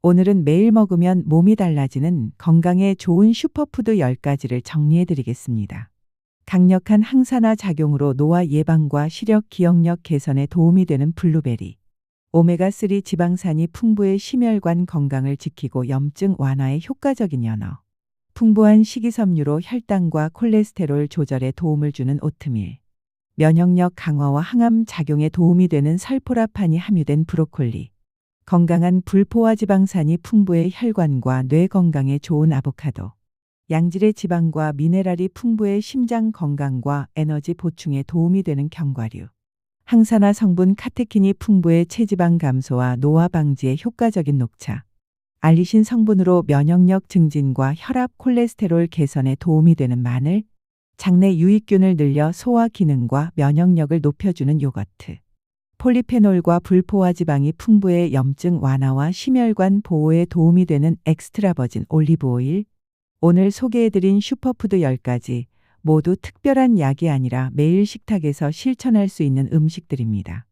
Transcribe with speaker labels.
Speaker 1: 오늘은 매일 먹으면 몸이 달라지는 건강에 좋은 슈퍼푸드 10가지를 정리해 드리겠습니다. 강력한 항산화 작용으로 노화 예방과 시력 기억력 개선에 도움이 되는 블루베리. 오메가3 지방산이 풍부해 심혈관 건강을 지키고 염증 완화에 효과적인 연어. 풍부한 식이섬유로 혈당과 콜레스테롤 조절에 도움을 주는 오트밀. 면역력 강화와 항암 작용에 도움이 되는 설포라판이 함유된 브로콜리. 건강한 불포화 지방산이 풍부해 혈관과 뇌 건강에 좋은 아보카도. 양질의 지방과 미네랄이 풍부해 심장 건강과 에너지 보충에 도움이 되는 견과류. 항산화 성분 카테킨이 풍부해 체지방 감소와 노화 방지에 효과적인 녹차. 알리신 성분으로 면역력 증진과 혈압 콜레스테롤 개선에 도움이 되는 마늘. 장내 유익균을 늘려 소화 기능과 면역력을 높여주는 요거트. 폴리페놀과 불포화 지방이 풍부해 염증 완화와 심혈관 보호에 도움이 되는 엑스트라 버진 올리브 오일. 오늘 소개해드린 슈퍼푸드 10가지 모두 특별한 약이 아니라 매일 식탁에서 실천할 수 있는 음식들입니다.